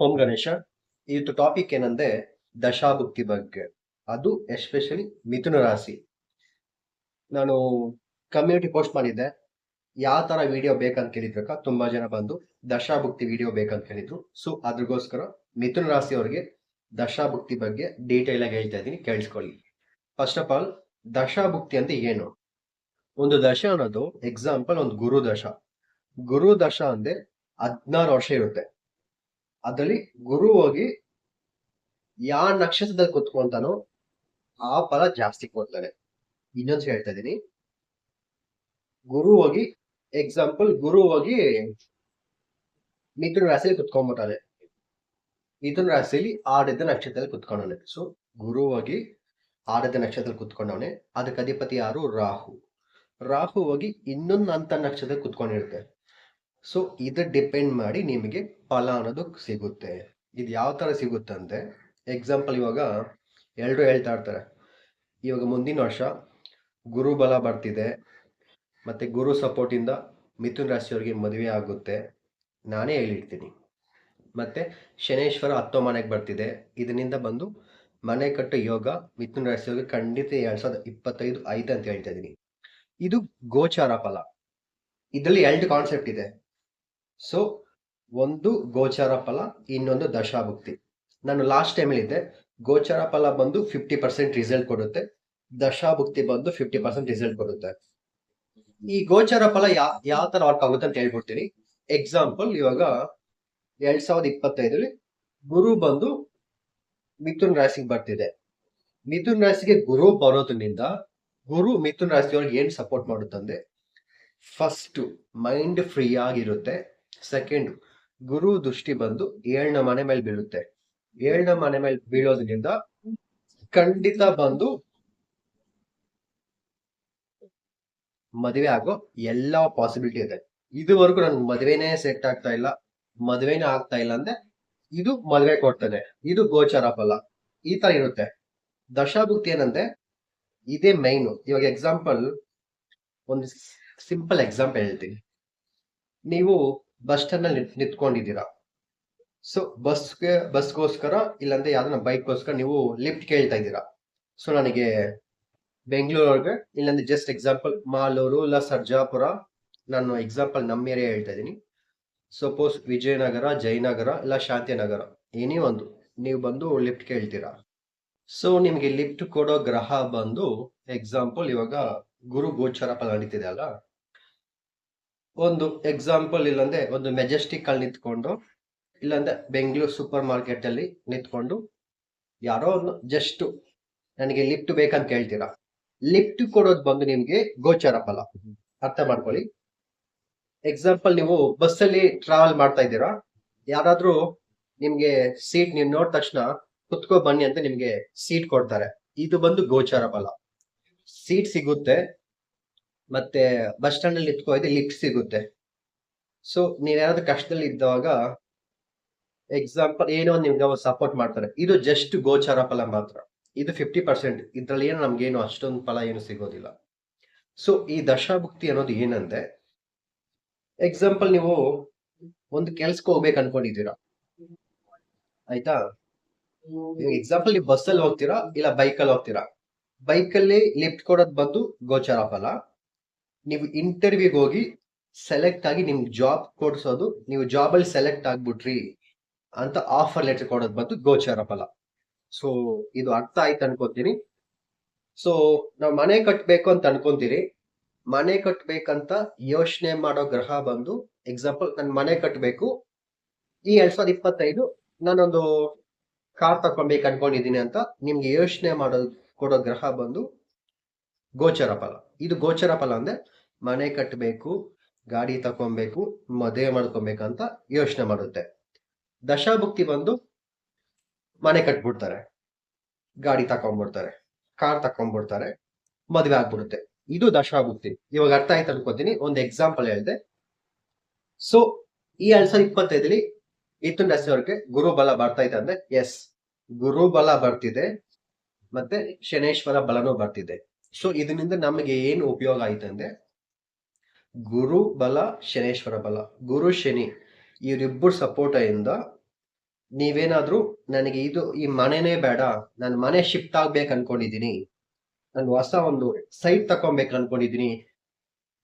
ಓಂ ಗಣೇಶ, ಇವತ್ತು ಟಾಪಿಕ್ ಏನಂದ್ರೆ ದಶಾಭುಕ್ತಿ ಬಗ್ಗೆ. ಅದು ಎಸ್ಪೆಷಲಿ ಮಿಥುನ ರಾಶಿ. ನಾನು ಕಮ್ಯುನಿಟಿ ಪೋಸ್ಟ್ ಮಾಡಿದ್ದೆ. ಯಾವ ತರ ವಿಡಿಯೋ ಬೇಕಂತ ಕೇಳಿದ್ರಕ್ಕ ತುಂಬಾ ಜನ ಬಂದು ದಶಾಭುಕ್ತಿ ವಿಡಿಯೋ ಬೇಕಂತ ಕೇಳಿದ್ರು. ಸೊ ಅದ್ರಗೋಸ್ಕರ ಮಿಥುನ ರಾಶಿ ಅವ್ರಿಗೆ ದಶಾಭುಕ್ತಿ ಬಗ್ಗೆ ಡೀಟೇಲ್ ಆಗಿ ಹೇಳ್ತಾ ಇದ್ದೀನಿ. ಕೇಳಿಸ್ಕೊಳ್ಳಿ. ಫಸ್ಟ್ ಆಫ್ ಆಲ್ ದಶಾಭುಕ್ತಿ ಅಂತ ಏನು? ಒಂದು ದಶ ಅನ್ನೋದು ಎಕ್ಸಾಂಪಲ್ ಒಂದು ಗುರು ದಶ ಗುರು ದಶ ಅಂದ್ರೆ ಹದಿನಾರು ವರ್ಷ ಇರುತ್ತೆ. ಅದರಲ್ಲಿ ಗುರು ಹೋಗಿ ಯಾವ ನಕ್ಷತ್ರದಲ್ಲಿ ಕುತ್ಕೊಂತಾನೋ ಆ ಫಲ ಜಾಸ್ತಿ ಕೊಡ್ತಾನೆ. ಇನ್ನೊಂದು ಹೇಳ್ತಾ ಇದೀನಿ ಗುರು ಹೋಗಿ ಎಕ್ಸಾಂಪಲ್ ಗುರು ಹೋಗಿ ಮಿಥುನ ರಾಶಿಯಲ್ಲಿ ಕುತ್ಕೊಂಡ್ಬಿಟ್ಟಾನೆ. ಮಿಥುನ ರಾಶಿಯಲ್ಲಿ ಆಡದ ನಕ್ಷತ್ರದಲ್ಲಿ ಕುತ್ಕೊಂಡವನೆ. ಸೊ ಗುರು ಹೋಗಿ ಆಡದ ನಕ್ಷತ್ರದಲ್ಲಿ ಕುತ್ಕೊಂಡವನೆ. ಅದಕ್ಕೆ ಅಧಿಪತಿ ಯಾರು? ರಾಹು. ರಾಹು ಹೋಗಿ ಇನ್ನೊಂದು ಅಂತ ನಕ್ಷತ್ರದಲ್ಲಿ ಕುತ್ಕೊಂಡಿರುತ್ತೆ. ಸೊ ಇದು ಡಿಪೆಂಡ್ ಮಾಡಿ ನಿಮಗೆ ಫಲ ಅನ್ನೋದು ಸಿಗುತ್ತೆ. ಇದು ಯಾವ ತರ ಸಿಗುತ್ತೆ ಅಂದ್ರೆ ಎಕ್ಸಾಂಪಲ್ ಇವಾಗ ಎಲ್ಲರೂ ಹೇಳ್ತಾ ಇರ್ತಾರೆ, ಇವಾಗ ಮುಂದಿನ ವರ್ಷ ಗುರು ಬಲ ಬರ್ತಿದೆ, ಮತ್ತೆ ಗುರು ಸಪೋರ್ಟ್ ಇಂದ ಮಿಥುನ್ ರಾಶಿಯವರಿಗೆ ಮದುವೆ ಆಗುತ್ತೆ. ನಾನೇ ಹೇಳಿರ್ತೀನಿ. ಮತ್ತೆ ಶನೇಶ್ವರ ಹತ್ತೋ ಮನೆಗೆ ಬರ್ತಿದೆ. ಇದರಿಂದ ಬಂದು ಮನೆ ಕಟ್ಟೋ ಯೋಗ ಮಿಥುನ್ ರಾಶಿಯವರಿಗೆ ಖಂಡಿತ ಎರಡು ಸಾವಿರದ ಇಪ್ಪತ್ತೈದು ಐದು ಅಂತ ಹೇಳ್ತಾ ಇದ್ದೀನಿ. ಇದು ಗೋಚಾರ ಫಲ. ಇದರಲ್ಲಿ ಎರಡು ಕಾನ್ಸೆಪ್ಟ್ ಇದೆ. ಸೊ ಒಂದು ಗೋಚಾರ ಫಲ, ಇನ್ನೊಂದು ದಶಾಭುಕ್ತಿ. ನಾನು ಲಾಸ್ಟ್ ಟೈಮ್ ಹೇಳಿದ್ದೆ, ಗೋಚಾರ ಫಲ ಬಂದು ಫಿಫ್ಟಿ ಪರ್ಸೆಂಟ್ ರಿಸಲ್ಟ್ ಕೊಡುತ್ತೆ, ದಶಾಭುಕ್ತಿ ಬಂದು ಫಿಫ್ಟಿ ಪರ್ಸೆಂಟ್ ರಿಸಲ್ಟ್ ಕೊಡುತ್ತೆ. ಈ ಗೋಚಾರ ಫಲ ಯಾ, ಯಾವ ತರ ವರ್ಕ್ ಆಗುತ್ತೆ ಅಂತ ಹೇಳ್ಬಿಡ್ತೀನಿ. ಎಕ್ಸಾಂಪಲ್ ಇವಾಗ ಎರಡ್ ಸಾವಿರದ ಇಪ್ಪತ್ತೈದರಲ್ಲಿ ಗುರು ಬಂದು ಮಿಥುನ್ ರಾಶಿಗೆ ಬರ್ತಿದೆ. ಮಿಥುನ್ ರಾಶಿಗೆ ಗುರು ಬರೋದ್ರಿಂದ, ಗುರು ಮಿಥುನ್ ರಾಶಿಯವ್ರಿಗೆ ಏನ್ ಸಪೋರ್ಟ್ ಮಾಡುತ್ತಂದೆ ಫಸ್ಟ್ ಮೈಂಡ್ ಫ್ರೀ ಆಗಿರುತ್ತೆ. ಸೆಕೆಂಡ್ ಗುರು ದೃಷ್ಟಿ ಬಂದು ಏಳನ ಮನೆ ಮೇಲೆ ಬೀಳುತ್ತೆ. ಏಳನ ಮನೆ ಮೇಲೆ ಬೀಳೋದ್ರಿಂದ ಖಂಡಿತ ಬಂದು ಮದುವೆ ಆಗೋ ಎಲ್ಲಾ ಪಾಸಿಬಿಲಿಟಿ ಇದೆ. ಇದುವರೆಗೂ ನನ್ಗೆ ಮದುವೆನೇ ಸೆಟ್ ಆಗ್ತಾ ಇಲ್ಲ, ಮದುವೆನೇ ಆಗ್ತಾ ಇಲ್ಲ ಅಂದ್ರೆ ಇದು ಮದುವೆ ಕೊಡ್ತದೆ ಇದು ಗೋಚಾರ ಫಲ, ಈ ತರ ಇರುತ್ತೆ. ದಶಾಭುಕ್ತಿ ಏನಂದ್ರೆ ಇದೇ ಮೈನು ಇವಾಗ ಎಕ್ಸಾಂಪಲ್ ಒಂದು ಸಿಂಪಲ್ ಎಕ್ಸಾಂಪಲ್ ಹೇಳ್ತೀನಿ. ನೀವು ಬಸ್ ಸ್ಟ್ಯಾಂಡ್ನಲ್ಲಿ ನಿಂತ್- ನಿಂತ್ಕೊಂಡಿದ್ದೀರಾ? ಸೊ ಬಸ್ಗೆ, ಬಸ್ಗೋಸ್ಕರ ಇಲ್ಲಾಂದ್ರೆ ಯಾವ್ದನ್ನ ಬೈಕ್ಗೋಸ್ಕರ ನೀವು ಲಿಫ್ಟ್ ಕೇಳ್ತಾ ಇದ್ದೀರಾ? ಸೊ ನನಗೆ ಬೆಂಗಳೂರಿಗೆ ಇಲ್ಲಾಂದ್ರೆ ಜಸ್ಟ್ ಎಕ್ಸಾಂಪಲ್ ಮಾಲೂರು, ಇಲ್ಲ ಸರ್ಜಾಪುರ, ನಾನು ಎಕ್ಸಾಂಪಲ್ ನಮ್ಮ ಏರಿಯಾ ಹೇಳ್ತಾ ಇದ್ದೀನಿ. ಸಪೋಸ್ ವಿಜಯನಗರ, ಜಯನಗರ, ಇಲ್ಲ ಶಾಂತಿನಗರ, ಏನೇ ಒಂದು, ನೀವು ಬಂದು ಲಿಫ್ಟ್ ಕೇಳ್ತೀರಾ? ಸೊ ನಿಮಗೆ ಲಿಫ್ಟ್ ಕೊಡೋ ಗ್ರಹ ಬಂದು ಎಕ್ಸಾಂಪಲ್ ಇವಾಗ ಗುರು ಗೋಚರ ಫಲ ನಡೀತಿದೆ ಅಲ್ಲ? ಒಂದು ಎಕ್ಸಾಂಪಲ್ ಇಲ್ಲಂದ್ರೆ ಒಂದು ಮೆಜೆಸ್ಟಿಕ್ ಅಲ್ಲಿ ನಿಂತ್ಕೊಂಡು, ಇಲ್ಲಾಂದ್ರೆ ಬೆಂಗಳೂರು ಸೂಪರ್ ಮಾರ್ಕೆಟ್ ಅಲ್ಲಿ ನಿಂತ್ಕೊಂಡು, ಯಾರೋ ಒಂದು ಜಸ್ಟ್ ನನಗೆ ಲಿಫ್ಟ್ ಬೇಕಂತ ಕೇಳ್ತೀರಾ ಲಿಫ್ಟ್ ಕೊಡೋದು ಬಂದು ನಿಮ್ಗೆ ಗೋಚರ ಫಲ. ಅರ್ಥ ಮಾಡ್ಕೊಳ್ಳಿ. ಎಕ್ಸಾಂಪಲ್ ನೀವು ಬಸ್ಸಲ್ಲಿ ಟ್ರಾವೆಲ್ ಮಾಡ್ತಾ ಇದ್ದೀರಾ? ಯಾರಾದ್ರೂ ನಿಮ್ಗೆ ಸೀಟ್ ನೀವು ನೋಡಿದ ತಕ್ಷಣ ಕುತ್ಕೋ ಬನ್ನಿ ಅಂತ ನಿಮ್ಗೆ ಸೀಟ್ ಕೊಡ್ತಾರೆ. ಇದು ಬಂದು ಗೋಚಾರ ಫಲ. ಸೀಟ್ ಸಿಗುತ್ತೆ. ಮತ್ತೆ ಬಸ್ ಸ್ಟ್ಯಾಂಡ್ ಅಲ್ಲಿ ಇದೆ ಲಿಫ್ಟ್ ಸಿಗುತ್ತೆ. ಸೊ ನೀವೇನಾದ್ರೂ ಕಷ್ಟದಲ್ಲಿ ಇದ್ದಾಗ ಎಕ್ಸಾಂಪಲ್ ಏನೋ ನಿಮ್ಗೆ ಅವ್ರು ಸಪೋರ್ಟ್ ಮಾಡ್ತಾರೆ. ಇದು ಜಸ್ಟ್ ಗೋಚಾರ ಫಲ ಮಾತ್ರ. ಇದು ಫಿಫ್ಟಿ ಪರ್ಸೆಂಟ್ ಇದ್ರಲ್ಲಿ ಏನು ನಮ್ಗೇನು ಅಷ್ಟೊಂದು ಫಲ ಏನು ಸಿಗೋದಿಲ್ಲ. ಸೊ ಈ ದಶಾಭುಕ್ತಿ ಅನ್ನೋದು ಏನಂದ್ರೆ ಎಕ್ಸಾಂಪಲ್ ನೀವು ಒಂದು ಕೆಲ್ಸಕ್ಕೆ ಹೋಗ್ಬೇಕು ಅನ್ಕೊಂಡಿದ್ದೀರಾ. ಆಯ್ತಾ? ಎಕ್ಸಾಂಪಲ್ ನೀವು ಬಸ್ಸಲ್ಲಿ ಹೋಗ್ತೀರಾ ಇಲ್ಲ ಬೈಕಲ್ಲಿ ಹೋಗ್ತೀರಾ? ಬೈಕಲ್ಲಿ ಲಿಫ್ಟ್ ಕೊಡೋದು ಬಂದು ಗೋಚಾರ ಫಲ. ನೀವು ಇಂಟರ್ವ್ಯೂಗೆ ಹೋಗಿ ಸೆಲೆಕ್ಟ್ ಆಗಿ ನಿಮ್ಗೆ ಜಾಬ್ ಕೊಡ್ಸೋದು, ನೀವು ಜಾಬ್ ಅಲ್ಲಿ ಸೆಲೆಕ್ಟ್ ಆಗ್ಬಿಟ್ರಿ ಅಂತ ಆಫರ್ ಲೆಟರ್ ಕೊಡೋದು ಬಂದು ಗೋಚಾರ ಫಲ. ಸೊ ಇದು ಅರ್ಥ ಆಯ್ತು ಅನ್ಕೋತೀನಿ. ಸೊ ನಾವು ಮನೆ ಕಟ್ಟಬೇಕು ಅಂತ ಅನ್ಕೊಂತೀರಿ. ಮನೆ ಕಟ್ಟಬೇಕಂತ ಯೋಚನೆ ಮಾಡೋ ಗ್ರಹ ಬಂದು ಎಕ್ಸಾಂಪಲ್ ನಾನು ಮನೆ ಕಟ್ಟಬೇಕು ಈ ಎರಡ್ ಸಾವಿರದ ಇಪ್ಪತ್ತೈದು ನಾನೊಂದು ಕಾರ್ ತಕೊಬೇಕು ಅನ್ಕೊಂಡಿದ್ದೀನಿ ಅಂತ ನಿಮ್ಗೆ ಯೋಚನೆ ಮಾಡೋದು, ಕೊಡೋ ಗ್ರಹ ಬಂದು ಗೋಚರ ಫಲ. ಇದು ಗೋಚರ ಫಲ ಅಂದ್ರೆ ಮನೆ ಕಟ್ಟಬೇಕು ಗಾಡಿ ತಕೊಬೇಕು, ಮದುವೆ ಮಾಡ್ಕೊಬೇಕಂತ ಯೋಚನೆ ಮಾಡುತ್ತೆ. ದಶಾಭುಕ್ತಿ ಬಂದು ಮನೆ ಕಟ್ಬಿಡ್ತಾರೆ, ಗಾಡಿ ತಕೊಂಡ್ಬಿಡ್ತಾರೆ ಕಾರ್ ತಕೊಂಡ್ಬಿಡ್ತಾರೆ ಮದುವೆ ಆಗ್ಬಿಡುತ್ತೆ. ಇದು ದಶಾಭುಕ್ತಿ. ಇವಾಗ ಅರ್ಥ ಆಯ್ತು ಅನ್ಕೋತೀನಿ, ಒಂದು ಎಕ್ಸಾಂಪಲ್ ಹೇಳಿದೆ. ಸೊ ಈ ಎರಡ್ ಸಾವಿರದ ಇಪ್ಪತ್ತೈದಲ್ಲಿ ಇತ್ತು ರಾಶಿಯವರಿಗೆ ಗುರು ಬರ್ತಾ ಇದೆ ಅಂದ್ರೆ ಎಸ್ ಗುರು ಬಲ ಬರ್ತಿದೆ, ಮತ್ತೆ ಶನೇಶ್ವರ ಬಲನೂ ಬರ್ತಿದೆ. ಸೊ ಇದರಿಂದ ನಮಗೆ ಏನು ಉಪಯೋಗ ಆಯ್ತು ಅಂದ್ರೆ ಗುರು ಬಲ, ಶನೇಶ್ವರ ಬಲ. ಗುರು, ಶನಿ ಇವರಿಬ್ಬರು ಸಪೋರ್ಟ್ ಇಂದ ನೀವೇನಾದ್ರೂ ನನಗೆ ಇದು, ಈ ಮನೆನೇ ಬೇಡ, ನಾನು ಮನೆ ಶಿಫ್ಟ್ ಆಗ್ಬೇಕು ಅನ್ಕೊಂಡಿದ್ದೀನಿ ನಾನು ಹೊಸ ಒಂದು ಸೈಟ್ ತಕೊಬೇಕು ಅನ್ಕೊಂಡಿದೀನಿ.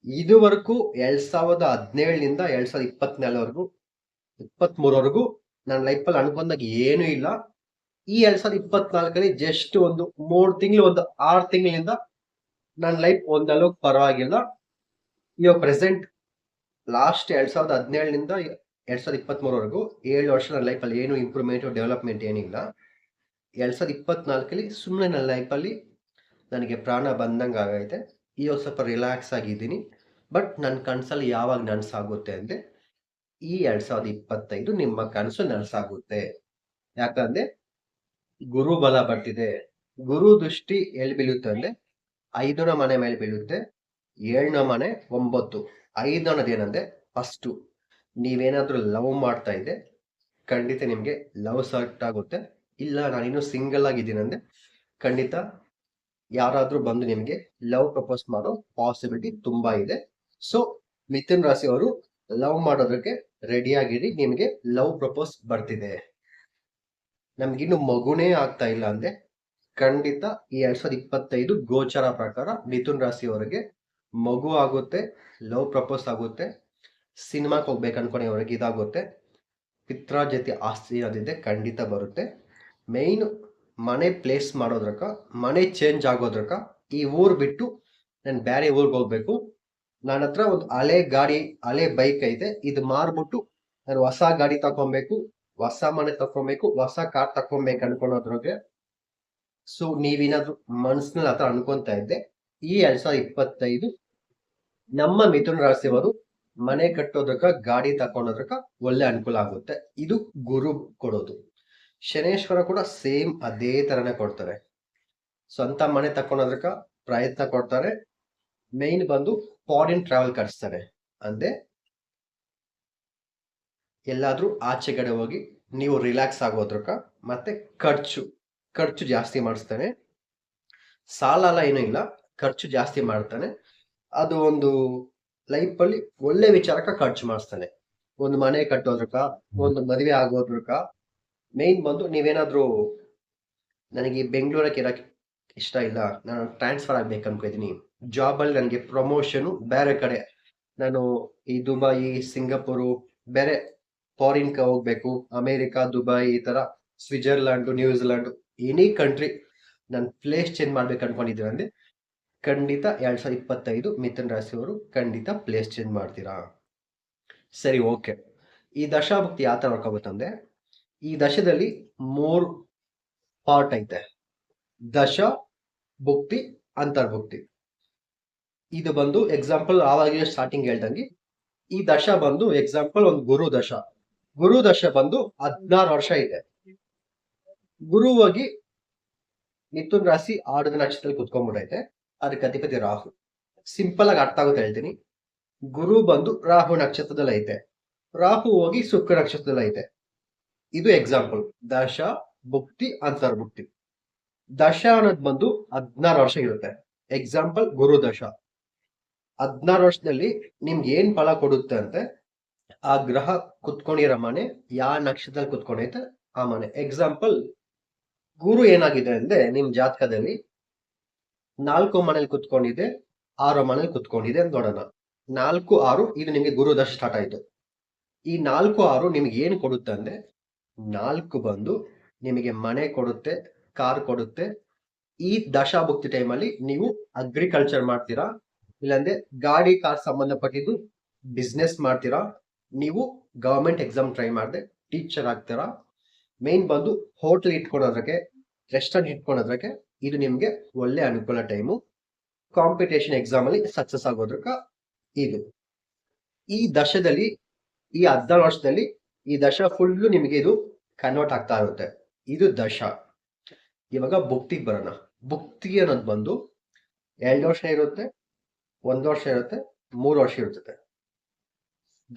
ಇದುವರೆಗೂ ಎರಡ್ ಸಾವಿರದ ಹದಿನೇಳರಿಂದ ಎರಡ್ ಸಾವಿರದ ಇಪ್ಪತ್ನಾಲ್ವರೆಗೂ ಇಪ್ಪತ್ಮೂರವರೆಗೂ ನನ್ನ ಲೈಫಲ್ಲಿ ಅನ್ಕೊಂಡಾಗ ಏನೂ ಇಲ್ಲ. ಈ ಎರಡ್ ಸಾವಿರದ ಇಪ್ಪತ್ನಾಲ್ಕರಲ್ಲಿ ಜಸ್ಟ್ ಒಂದು ಮೂರು ತಿಂಗಳು, ಒಂದು ಆರು ತಿಂಗಳಿಂದ ನನ್ನ ಲೈಫ್ ಒಂದಲ್ಲೂ ಪರವಾಗಿಲ್ಲ. ಇವಾಗ ಪ್ರೆಸೆಂಟ್ ಲಾಸ್ಟ್ ಎರಡ್ ಸಾವಿರದ ಹದಿನೇಳರಿಂದ ಎರಡ್ ಸಾವಿರದ ಇಪ್ಪತ್ಮೂರವರೆಗೂ ಏಳು ವರ್ಷ ಲೈಫಲ್ಲಿ ಏನು ಇಂಪ್ರೂವ್ಮೆಂಟ್ ಡೆವಲಪ್ಮೆಂಟ್ ಏನಿಲ್ಲ. ಎರಡ್ ಸಾವಿರದ ಇಪ್ಪತ್ನಾಲ್ಕಲ್ಲಿ ಸುಮ್ಮನೆ ನನ್ನ ಲೈಫಲ್ಲಿ ನನಗೆ ಪ್ರಾಣ ಬಂದಂಗೆ ಆಗೈತೆ. ಇವಾಗ ಸ್ವಲ್ಪ ರಿಲ್ಯಾಕ್ಸ್ ಆಗಿದ್ದೀನಿ. ಬಟ್ ನನ್ನ ಕನಸಲ್ಲಿ ಯಾವಾಗ ನನಸಾಗುತ್ತೆ ಅಂದರೆ ಈ ಎರಡು ಸಾವಿರದ ಇಪ್ಪತ್ತೈದು ನಿಮ್ಮ ಕನಸು ನನಸಾಗುತ್ತೆ. ಯಾಕಂದ್ರೆ ಗುರು ಬಲ ಬರ್ತಿದೆ. ಗುರು ದೃಷ್ಟಿ ಎಲ್ಲಿ ಬೀಳುತ್ತೆ ಅಂದ್ರೆ ಐದನ ಮನೆ ಮೇಲೆ ಬೀಳುತ್ತೆ. ಏಳನ ಮನೆ ಒಂಬತ್ತು. ಐದನದೇನಂದ್ರೆ ಫಸ್ಟು ನೀವೇನಾದ್ರೂ ಲವ್ ಮಾಡ್ತಾ ಇದ್ದೆ ಖಂಡಿತ ನಿಮಗೆ ಲವ್ ಸರ್ಟ್ ಆಗುತ್ತೆ. ಇಲ್ಲ ನಾನಿನ್ನೂ ಸಿಂಗಲ್ ಆಗಿದ್ದೀನಿ ಅಂದ್ರೆ ಖಂಡಿತ ಯಾರಾದ್ರೂ ಬಂದು ನಿಮಗೆ ಲವ್ ಪ್ರಪೋಸ್ ಮಾಡೋ ಪಾಸಿಬಿಲಿಟಿ ತುಂಬಾ ಇದೆ. ಸೊ ಮಿಥುನ್ ರಾಶಿ ಅವರು ಲವ್ ಮಾಡೋದಕ್ಕೆ ರೆಡಿ ಆಗಿರಿ, ನಿಮಗೆ ಲವ್ ಪ್ರಪೋಸ್ ಬರ್ತಿದೆ. ನಮ್ಗಿನ್ನು ಮಗುನೇ ಆಗ್ತಾ ಇಲ್ಲ ಅಂದ್ರೆ ಖಂಡಿತ ಈ ಎರಡ್ ಸಾವಿರದ ಇಪ್ಪತ್ತೈದು ಗೋಚರ ಪ್ರಕಾರ ಮಿಥುನ್ ರಾಶಿಯವರಿಗೆ ಮಗು ಆಗುತ್ತೆ, ಲವ್ ಪ್ರಪೋಸ್ ಆಗುತ್ತೆ ಸಿನಿಮಾಕ್ಕೆ ಹೋಗ್ಬೇಕು ಅನ್ಕೊಂಡವ್ರಿಗೆ ಇದಾಗುತ್ತೆ, ಪಿತ್ರ ಜೊತೆ ಆಸ್ತಿ ಅದಿದೆ ಖಂಡಿತ ಬರುತ್ತೆ. ಮೇಯ್ನ್ ಮನೆ ಪ್ಲೇಸ್ ಮಾಡೋದ್ರಕ ಮನೆ ಚೇಂಜ್ ಆಗೋದ್ರಕ ಈ ಊರ್ ಬಿಟ್ಟು ನಾನು ಬೇರೆ ಊರಿಗೆ ಹೋಗ್ಬೇಕು. ನನ್ನ ಹತ್ರ ಒಂದು ಹಳೆ ಗಾಡಿ, ಹಳೆ ಬೈಕ್ ಐತೆ, ಇದು ಮಾರ್ಬಿಟ್ಟು ನಾನು ಹೊಸ ಗಾಡಿ ತಕೊಬೇಕು ಹೊಸ ಮನೆ ತಕೊಬೇಕು ಹೊಸ ಕಾರ್ ತಗೊಬೇಕು ಅನ್ಕೊಳೋದ್ರಗೆ ಸೊ ನೀವೇನಾದ್ರೂ ಮನ್ಸಿನಲ್ಲಿ ಹತ್ರ ಅನ್ಕೊಂತ ಇದ್ದೆ. ಈ ಎರಡ್ ಸಾವಿರದ ಇಪ್ಪತ್ತೈದು ನಮ್ಮ ಮಿಥುನ ರಾಶಿಯವರು ಮನೆ ಕಟ್ಟೋದಕ್ಕ ಗಾಡಿ ತಕೊಂಡೋದ್ರಕ ಒಳ್ಳೆ ಅನುಕೂಲ ಆಗುತ್ತೆ. ಇದು ಗುರು ಕೊಡೋದು. ಶನೇಶ್ವರ ಕೂಡ ಸೇಮ್ ಅದೇ ತರನೇ ಕೊಡ್ತಾರೆ. ಸ್ವಂತ ಮನೆ ತಕೊಂಡೋದ್ರಕ ಪ್ರಯತ್ನ ಕೊಡ್ತಾರೆ ಮೇನ್ ಬಂದು ಫಾರಿನ್ ಟ್ರಾವೆಲ್ ಕಟ್ಸ್ತಾರೆ ಅಂದ್ರೆ ಎಲ್ಲಾದ್ರೂ ಆಚೆಗಡೆ ಹೋಗಿ ನೀವು ರಿಲ್ಯಾಕ್ಸ್ ಆಗೋದ್ರಕ ಮತ್ತೆ ಖರ್ಚು ಖರ್ಚು ಜಾಸ್ತಿ ಮಾಡಿಸ್ತಾನೆ. ಸಾಲ ಎಲ್ಲ ಏನೂ ಇಲ್ಲ, ಖರ್ಚು ಜಾಸ್ತಿ ಮಾಡ್ತಾನೆ. ಅದು ಒಂದು ಲೈಫ್ ಅಲ್ಲಿ ಒಳ್ಳೆ ವಿಚಾರಕ್ಕ ಖರ್ಚು ಮಾಡಿಸ್ತಾನೆ. ಒಂದು ಮನೆ ಕಟ್ಟೋದ್ರಕ ಒಂದು ಮದುವೆ ಆಗೋದ್ರಕ ಮೇನ್ ಬಂದು ನೀವೇನಾದ್ರೂ ನನಗೆ ಬೆಂಗಳೂರಕ್ಕೆ ಇರಕ್ಕೆ ಇಷ್ಟ ಇಲ್ಲ ನಾನು ಟ್ರಾನ್ಸ್ಫರ್ ಆಗ್ಬೇಕು ಅನ್ಕೋತೀನಿ. ಜಾಬ್ ಅಲ್ಲಿ ನನಗೆ ಪ್ರಮೋಷನ್ ಬೇರೆ ಕಡೆ. ನಾನು ಈ ದುಬೈ ಸಿಂಗಾಪುರು ಬೇರೆ ಫಾರಿನ್ ಹೋಗ್ಬೇಕು ಅಮೇರಿಕಾ ದುಬೈ ಈ ತರ Switzerland New Zealand any country ನಾನು ಪ್ಲೇಸ್ ಚೇಂಜ್ ಮಾಡ್ಬೇಕು ಅನ್ಕೊಂಡಿದ್ದೀನಿ. ಅಂದ್ರೆ ಖಂಡಿತ ಎರಡು ಸಾವಿರದ ಇಪ್ಪತ್ತೈದು ಮಿಥುನ್ ರಾಶಿಯವರು ಖಂಡಿತ ಪ್ಲೇಸ್ ಚೇಂಜ್ ಮಾಡ್ತೀರಾ? ಸರಿ ಓಕೆ ಈ ದಶಾಭಕ್ತಿ ಯಾವ ಥರ ನೋಡ್ಕೋಬೇಕಂದ್ರೆ ಈ ದಶದಲ್ಲಿ ಮೂರು ಪಾರ್ಟ್ ಐತೆ. ದಶ ಭುಕ್ತಿ ಅಂತರ್ಭುಕ್ತಿ. ಇದು ಬಂದು ಎಕ್ಸಾಂಪಲ್ ಆವಾಗಲೇ ಸ್ಟಾರ್ಟಿಂಗ್ ಹೇಳ್ದಂಗೆ, ಈ ದಶ ಬಂದು ಎಕ್ಸಾಂಪಲ್ ಒಂದು ಗುರು ದಶ. ಗುರು ದಶ ಬಂದು ಹದಿನಾರು ವರ್ಷ ಇದೆ. ಗುರು ಹೋಗಿ ಮಿಥುನ್ ರಾಶಿ ಆಡದ ನಕ್ಷತ್ರದಲ್ಲಿ ಕುತ್ಕೊಂಡ್ಬಿಟ್ಟೈತೆ ಅದಕ್ಕೆ ಅಧಿಪತಿ ರಾಹು. ಸಿಂಪಲ್ ಆಗಿ ಅರ್ಥ ಆಗುತ್ತೆ ಹೇಳ್ತೀನಿ. ಗುರು ಬಂದು ರಾಹು ನಕ್ಷತ್ರದಲ್ಲಿ ಐತೆ. ರಾಹು ಹೋಗಿ ಶುಕ್ರ ನಕ್ಷತ್ರದಲ್ಲಿ ಐತೆ. ಇದು ಎಕ್ಸಾಂಪಲ್ ದಶ, ಭುಕ್ತಿ, ಅಂತರ್ಭುಕ್ತಿ. ದಶ ಅನ್ನೋದು ಬಂದು ಹದಿನಾರು ವರ್ಷ ಇರುತ್ತೆ. ಎಕ್ಸಾಂಪಲ್ ಗುರು ದಶ. ಹದಿನಾರು ವರ್ಷದಲ್ಲಿ ನಿಮ್ಗೆ ಏನ್ ಫಲ ಕೊಡುತ್ತೆ ಅಂತೆ? ಆ ಗ್ರಹ ಕುತ್ಕೊಂಡಿರೋ ಮನೆ ಯಾವ ನಕ್ಷತ್ರದಲ್ಲಿ ಕುತ್ಕೊಂಡೈತೆ ಆ ಮನೆ. ಎಕ್ಸಾಂಪಲ್ ಗುರು ಏನಾಗಿದೆ ಅಂದ್ರೆ ನಿಮ್ ಜಾತಕದಲ್ಲಿ ನಾಲ್ಕು ಮನೇಲಿ ಕುತ್ಕೊಂಡಿದೆ ಆರು ಮನೇಲಿ ಕುತ್ಕೊಂಡಿದೆ ಅಂತ ನೋಡೋಣ. ನಾಲ್ಕು, ಆರು ಇದು ನಿಮಗೆ ಗುರು ದಶ ಸ್ಟಾರ್ಟ್ ಆಯಿತು. ಈ ನಾಲ್ಕು, ಆರು ನಿಮ್ಗೆ ಏನು ಕೊಡುತ್ತೆ ಅಂದ್ರೆ, ನಾಲ್ಕು ಬಂದು ನಿಮಗೆ ಮನೆ ಕೊಡುತ್ತೆ, ಕಾರ್ ಕೊಡುತ್ತೆ. ಈ ದಶಾಭುಕ್ತಿ ಟೈಮಲ್ಲಿ ನೀವು ಅಗ್ರಿಕಲ್ಚರ್ ಮಾಡ್ತೀರಾ, ಇಲ್ಲಾಂದ್ರೆ ಗಾಡಿ, ಕಾರ್ ಸಂಬಂಧಪಟ್ಟಿದ್ದು ಬಿಸ್ನೆಸ್ ಮಾಡ್ತೀರಾ, ನೀವು ಗವರ್ಮೆಂಟ್ ಎಕ್ಸಾಮ್ ಟ್ರೈ ಮಾಡಿದೆ ಟೀಚರ್ ಆಗ್ತೀರಾ. ಮೇನ್ ಬಂದು ಹೋಟೆಲ್ ಇಟ್ಕೊಳೋದ್ರಕ್ಕೆ ರೆಸ್ಟೋರೆಂಟ್ ಇಟ್ಕೊಳೋದ್ರಕ್ಕೆ ಇದು ನಿಮ್ಗೆ ಒಳ್ಳೆ ಅನುಕೂಲ ಟೈಮು ಕಾಂಪಿಟೇಷನ್ ಎಕ್ಸಾಮ್ ಅಲ್ಲಿ ಸಕ್ಸಸ್ ಆಗೋದ್ರಕ ಇದು. ಈ ದಶದಲ್ಲಿ, ಈ ಹದಿನಾರು ವರ್ಷದಲ್ಲಿ, ಈ ದಶ ಫುಲ್ಲು ನಿಮಗೆ ಇದು ಕನ್ವರ್ಟ್ ಆಗ್ತಾ ಇರುತ್ತೆ. ಇದು ದಶ. ಇವಾಗ ಭುಕ್ತಿಗೆ ಬರೋಣ. ಭುಕ್ತಿ ಅನ್ನೋದು ಬಂದು ಎರಡು ವರ್ಷ ಇರುತ್ತೆ, ಒಂದು ವರ್ಷ ಇರುತ್ತೆ, ಮೂರು ವರ್ಷ ಇರುತ್ತೆ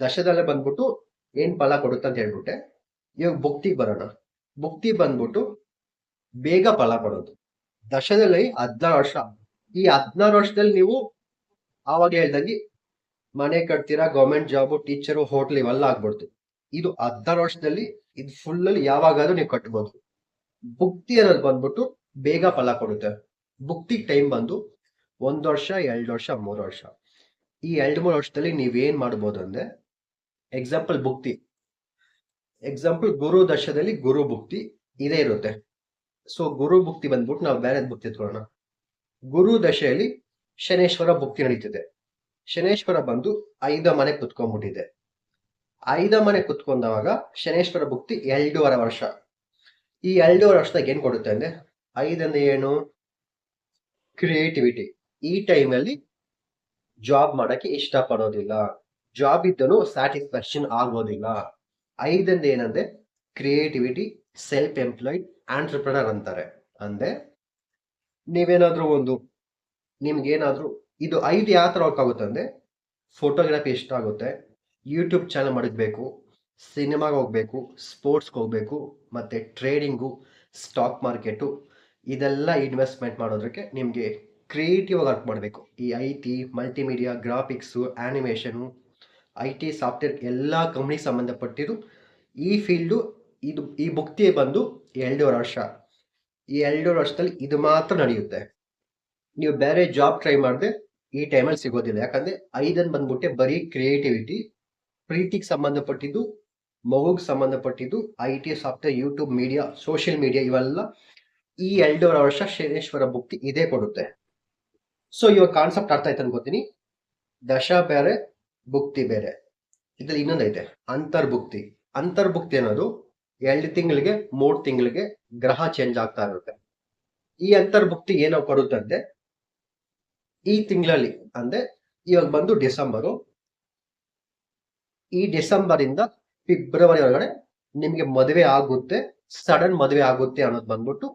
ದಶದಲ್ಲೇ ಬಂದ್ಬಿಟ್ಟು ಏನ್ ಫಲ ಕೊಡುತ್ತೆ ಅಂತ ಹೇಳ್ಬಿಟ್ಟೆ. ಇವಾಗ ಭುಕ್ತಿಗೆ ಬರೋಣ. ಭುಕ್ತಿ ಬಂದ್ಬಿಟ್ಟು ಬೇಗ ಫಲ ಕೊಡೋದು ದಶದಲ್ಲಿ ಹದಿನಾರು ವರ್ಷ. ಈ ಹದಿನಾರು ವರ್ಷದಲ್ಲಿ ನೀವು ಆವಾಗ ಹೇಳ್ದಂಗೆ ಮನೆ ಕಟ್ತೀರಾ ಗೌರ್ಮೆಂಟ್ ಜಾಬು ಟೀಚರು ಹೋಟ್ಲ್ ಇವೆಲ್ಲ ಆಗ್ಬಿಡ್ತು. ಇದು ಹದಿನಾರು ವರ್ಷದಲ್ಲಿ, ಇದು ಫುಲ್ ಅಲ್ಲಿ ಯಾವಾಗಾದ್ರೂ ನೀವು ಕಟ್ಬೋದು. ಭುಕ್ತಿ ಅನ್ನೋದು ಬಂದ್ಬಿಟ್ಟು ಬೇಗ ಫಲ ಕೊಡುತ್ತೆ. ಭುಕ್ತಿ ಟೈಮ್ ಬಂದು ಒಂದು ವರ್ಷ, ಎರಡು ವರ್ಷ, ಮೂರು ವರ್ಷ. ಈ ಎರಡು, ಮೂರು ವರ್ಷದಲ್ಲಿ ನೀವೇನ್ ಮಾಡ್ಬೋದು ಅಂದ್ರೆ ಎಕ್ಸಾಂಪಲ್ ಭುಕ್ತಿ. ಎಕ್ಸಾಂಪಲ್ ಗುರು ದಶದಲ್ಲಿ ಗುರು ಭುಕ್ತಿ ಇದೇ ಇರುತ್ತೆ. ಸೊ ಗುರು ಭುಕ್ತಿ ಬಂದ್ಬಿಟ್ಟು ನಾವು ಬೇರೆ ಭುಕ್ತಿ ಎತ್ಕೊಳ್ಳೋಣ. ಗುರು ದಶೆಯಲ್ಲಿ ಶನೇಶ್ವರ ಭುಕ್ತಿ ನಡೀತಿದೆ. ಶನೇಶ್ವರ ಬಂದು ಐದ ಮನೆ ಕುತ್ಕೊಂಡ್ಬಿಟ್ಟಿದೆ. ಐದ ಮನೆ ಕುತ್ಕೊಂಡವಾಗ ಶನೇಶ್ವರ ಭುಕ್ತಿ ಎರಡೂವರೆ ವರ್ಷ. ಈ ಎರಡೂವರೆ ವರ್ಷದಾಗ ಏನ್ ಕೊಡುತ್ತೆ ಅಂದ್ರೆ ಐದಂದ್ರೆ ಏನು? ಕ್ರಿಯೇಟಿವಿಟಿ ಈ ಟೈಮಲ್ಲಿ ಜಾಬ್ ಮಾಡಕ್ಕೆ ಇಷ್ಟ ಪಡೋದಿಲ್ಲ ಜಾಬ್ ಇದ್ದನು ಸ್ಯಾಟಿಸ್ಫ್ಯಾಕ್ಷನ್ ಆಗೋದಿಲ್ಲ. ಐದಂದ್ರೆ ಏನಂದ್ರೆ ಕ್ರಿಯೇಟಿವಿಟಿ ಸೆಲ್ಫ್ ಎಂಪ್ಲಾಯ್ಡ್ ಆಂಟ್ರಪ್ರನರ್ ಅಂತಾರೆ. ಅಂದ್ರೆ ನೀವೇನಾದರೂ ಒಂದು ನಿಮ್ಗೇನಾದರೂ ಇದು ಐದು ಯಾವ ಥರ ವರ್ಕ್ ಆಗುತ್ತೆ ಅಂದರೆ ಫೋಟೋಗ್ರಫಿ ಇಷ್ಟ ಆಗುತ್ತೆ ಯೂಟ್ಯೂಬ್ ಚಾನಲ್ ಮಾಡಬೇಕು ಸಿನಿಮಾಗೆ ಹೋಗ್ಬೇಕು ಸ್ಪೋರ್ಟ್ಸ್ಗೆ ಹೋಗ್ಬೇಕು, ಮತ್ತೆ ಟ್ರೇಡಿಂಗು ಸ್ಟಾಕ್ ಮಾರ್ಕೆಟು ಇದೆಲ್ಲ ಇನ್ವೆಸ್ಟ್ಮೆಂಟ್ ಮಾಡೋದಕ್ಕೆ ನಿಮಗೆ ಕ್ರಿಯೇಟಿವ್ ಆಗಿ ವರ್ಕ್ ಮಾಡಬೇಕು. ಈ I T multimedia graphics animation I T software ಎಲ್ಲ ಕಂಪ್ನಿಗೆ ಸಂಬಂಧಪಟ್ಟಿದ್ದು ಈ ಫೀಲ್ಡು ಇದು ಈ ಭುಕ್ತಿ ಬಂದು ಎರಡೂವರೆ ವರ್ಷ. ಈ ಎರಡೂವರೆ ವರ್ಷದಲ್ಲಿ ಇದು ಮಾತ್ರ ನಡೆಯುತ್ತೆ. ನೀವು ಬೇರೆ ಜಾಬ್ ಟ್ರೈ ಮಾಡಿದೆ ಈ ಟೈಮಲ್ಲಿ ಸಿಗೋದಿಲ್ಲ. ಯಾಕಂದ್ರೆ ಐದನ್ ಬಂದ್ಬಿಟ್ಟೆ ಬರೀ ಕ್ರಿಯೇಟಿವಿಟಿ ಪ್ರೀತಿಗೆ ಸಂಬಂಧಪಟ್ಟಿದ್ದು, ಮಗುಗೆ ಸಂಬಂಧಪಟ್ಟಿದ್ದು I T software YouTube media social media ಇವೆಲ್ಲ ಈ ಎರಡೂವರೆ ವರ್ಷ ಶನೇಶ್ವರ ಭುಕ್ತಿ ಇದೇ ಕೊಡುತ್ತೆ. ಸೊ ಇವಾಗ ಕಾನ್ಸೆಪ್ಟ್ ಅರ್ಥ ಆಯ್ತು ಅನ್ಕೋತೀನಿ ದಶ ಬೇರೆ, ಭುಕ್ತಿ ಬೇರೆ. ಇದ್ರಲ್ಲಿ ಇನ್ನೊಂದೈತೆ. ಅಂತರ್ಭುಕ್ತಿ. ಅಂತರ್ಭುಕ್ತಿ ಅನ್ನೋದು ಎರಡು ತಿಂಗಳಿಗೆ, ಮೂರು ತಿಂಗಳಿಗೆ ಗ್ರಹ ಚೇಂಜ್ ಆಗ್ತಾ ಇರುತ್ತೆ. ಈ ಅಂತರ್ಭುಕ್ತಿ ಏನೋ ಕೊಡುತ್ತೆ ಈ ತಿಂಗಳಲ್ಲಿ ಅಂದ್ರೆ ಇವಾಗ ಬಂದು ಡಿಸೆಂಬರು. ಈ ಡಿಸೆಂಬರ್ ಇಂದ ಫೆಬ್ರವರಿ ಒಳಗಡೆ ನಿಮ್ಗೆ ಮದುವೆ ಆಗುತ್ತೆ ಸಡನ್ ಮದುವೆ ಆಗುತ್ತೆ ಅನ್ನೋದು ಬಂದ್ಬಿಟ್ಟು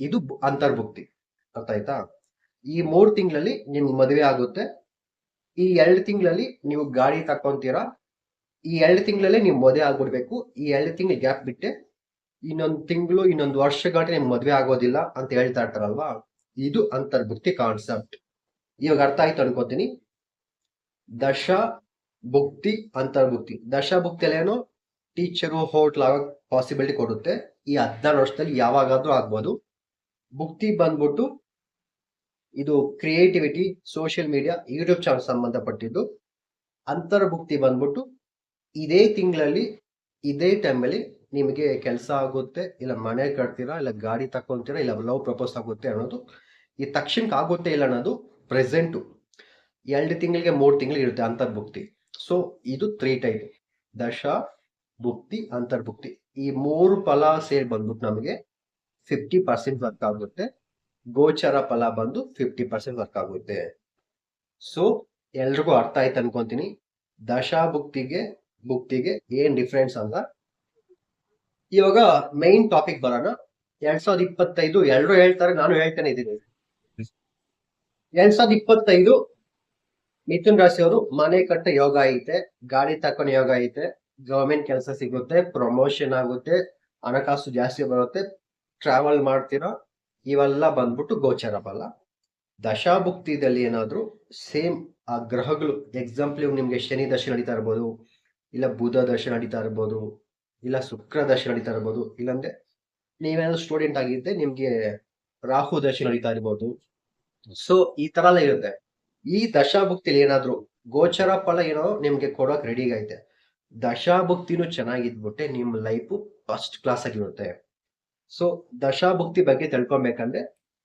ಇದು ಅಂತರ್ಭುಕ್ತಿ. ಅರ್ಥ ಆಯ್ತಾ? ಈ ಮೂರು ತಿಂಗಳಲ್ಲಿ ನಿಮ್ಗೆ ಮದುವೆ ಆಗುತ್ತೆ. ಈ ಎರಡು ತಿಂಗಳಲ್ಲಿ ನೀವು ಗಾಡಿ ತಕೊಂತೀರಾ ಈ ಎರಡು ತಿಂಗಳಲ್ಲೇ ನೀವು ಮದುವೆ ಆಗ್ಬಿಡ್ಬೇಕು. ಈ ಎರಡು ತಿಂಗಳು ಗ್ಯಾಪ್ ಬಿಟ್ಟೆ ಇನ್ನೊಂದು ತಿಂಗಳು, ಇನ್ನೊಂದು ವರ್ಷ ಗಂಟೆ ನಿಮ್ಗೆ ಮದುವೆ ಆಗೋದಿಲ್ಲ ಅಂತ ಹೇಳ್ತಾ ಇರ್ತಾರಲ್ವಾ? ಇದು ಅಂತರ್ಭುಕ್ತಿ ಕಾನ್ಸೆಪ್ಟ್ ಇವಾಗ ಅರ್ಥ ಆಯ್ತು ಅನ್ಕೋತೀನಿ. ದಶ ಭುಕ್ತಿ ಅಂತರ್ಭುಕ್ತಿ. ದಶ ಭುಕ್ತಿಯಲ್ಲಿ ಏನು? ಟೀಚರು ಹೋಟ್ಲ್ ಆಗೋ ಪಾಸಿಬಿಲಿಟಿ ಕೊಡುತ್ತೆ. ಈ ಹದಿನಾರು ವರ್ಷದಲ್ಲಿ ಯಾವಾಗಾದ್ರೂ ಆಗ್ಬೋದು. ಭುಕ್ತಿ ಬಂದ್ಬಿಟ್ಟು ಇದು creativity social media YouTube channel ಸಂಬಂಧಪಟ್ಟಿದ್ದು ಅಂತರ್ಭುಕ್ತಿ ಬಂದ್ಬಿಟ್ಟು ಇದೇ ತಿಂಗಳಲ್ಲಿ, ಇದೇ ಟೈಮಲ್ಲಿ ನಿಮಗೆ ಕೆಲಸ ಆಗುತ್ತೆ, ಇಲ್ಲ ಮನೆ ಕಟ್ತೀರಾ, ಇಲ್ಲ ಗಾಡಿ ತಕೊಂತೀರಾ ಇಲ್ಲ ಲವ್ ಪ್ರಪೋಸ್ ಆಗುತ್ತೆ ಅನ್ನೋದು, ಈ ತಕ್ಷಣಕ್ಕೆ ಆಗುತ್ತೆ ಇಲ್ಲ ಅನ್ನೋದು ಪ್ರೆಸೆಂಟು ಎರಡು ತಿಂಗಳಿಗೆ ಮೂರು ತಿಂಗಳಿಗೆ ಇರುತ್ತೆ ಅಂತರ್ಭುಕ್ತಿ. ಸೊ ಇದು ತ್ರೀ ಟೈಪ್ ದಶ, ಭುಕ್ತಿ, ಅಂತರ್ಭುಕ್ತಿ. ಈ ಮೂರು ಫಲ ಸೇರಿ ಬಂದ್ಬಿಟ್ಟು ನಮಗೆ ಫಿಫ್ಟಿ ಪರ್ಸೆಂಟ್ ವರ್ಕ್ ಆಗುತ್ತೆ. ಗೋಚರ ಫಲ ಬಂದು ಫಿಫ್ಟಿ ಪರ್ಸೆಂಟ್ ವರ್ಕ್ ಆಗುತ್ತೆ. ಸೊ ಎಲ್ರಿಗೂ ಅರ್ಥ ಆಯ್ತು ಅನ್ಕೊಂತೀನಿ. ದಶಾ ಭುಕ್ತಿಗೆ ಏನ್ ಡಿಫ್ರೆನ್ಸ್ ಅಂತ. ಇವಾಗ ಮೈನ್ ಟಾಪಿಕ್ ಬರೋಣ. ಎರಡ್ ಸಾವಿರದ ಇಪ್ಪತ್ತೈದು ಎಲ್ಲರೂ ಹೇಳ್ತಾರೆ, ನಾನು ಹೇಳ್ತಾನೆ ಇದ್ದೀನಿ. ಎರಡ್ ಸಾವಿರದ ಇಪ್ಪತ್ತೈದು ಮಿಥುನ್ ರಾಶಿ ಅವರು ಮನೆ ಕಟ್ಟ ಯೋಗ ಐತೆ, ಗಾಡಿ ತಕೊಂಡ್ ಯೋಗ ಐತೆ ಗವರ್ಮೆಂಟ್ ಕೆಲಸ ಸಿಗುತ್ತೆ ಪ್ರಮೋಷನ್ ಆಗುತ್ತೆ, ಹಣಕಾಸು ಜಾಸ್ತಿ ಬರುತ್ತೆ ಟ್ರಾವೆಲ್ ಮಾಡ್ತೀರಾ, ಇವೆಲ್ಲ ಬಂದ್ಬಿಟ್ಟು ಗೋಚರ ಬಲ್ಲ ದಶಾಭುಕ್ತಿದಲ್ಲಿ ಏನಾದ್ರು ಸೇಮ್ ಆ ಗ್ರಹಗಳು ಎಕ್ಸಾಂಪಲ್ ನಿಮ್ಗೆ ಶನಿ ದಶೆ ನಡೀತಾ ಇರ್ಬೋದು ಇಲ್ಲ ಬುಧ ದಶ ನಡೀತಾ ಇರ್ಬೋದು, ಇಲ್ಲ ಶುಕ್ರ ದಶ ನಡೀತಾ ಇರ್ಬೋದು, ಇಲ್ಲಾಂದ್ರೆ ನೀವೇನಾದ್ರು ಸ್ಟೂಡೆಂಟ್ ಆಗಿದ್ದೆ ನಿಮ್ಗೆ ರಾಹು ದಶ ನಡೀತಾ ಇರ್ಬೋದು. ಸೊ ಈ ತರ ಎಲ್ಲ ಇರುತ್ತೆ. ಈ ದಶಾಭುಕ್ತಿಲಿ ಏನಾದ್ರು ಗೋಚರ ಫಲ ಏನೋ ನಿಮ್ಗೆ ಕೊಡೋಕ್ ರೆಡಿ ಐತೆ ದಶಾಭುಕ್ತಿನೂ ಚೆನ್ನಾಗಿದ್ಬಿಟ್ಟೆ, ನಿಮ್ ಲೈಫು ಫಸ್ಟ್ ಕ್ಲಾಸ್ ಆಗಿರುತ್ತೆ. ಸೊ ದಶಾಭುಕ್ತಿ ಬಗ್ಗೆ ತಿಳ್ಕೊಬೇಕಂದ್ರೆ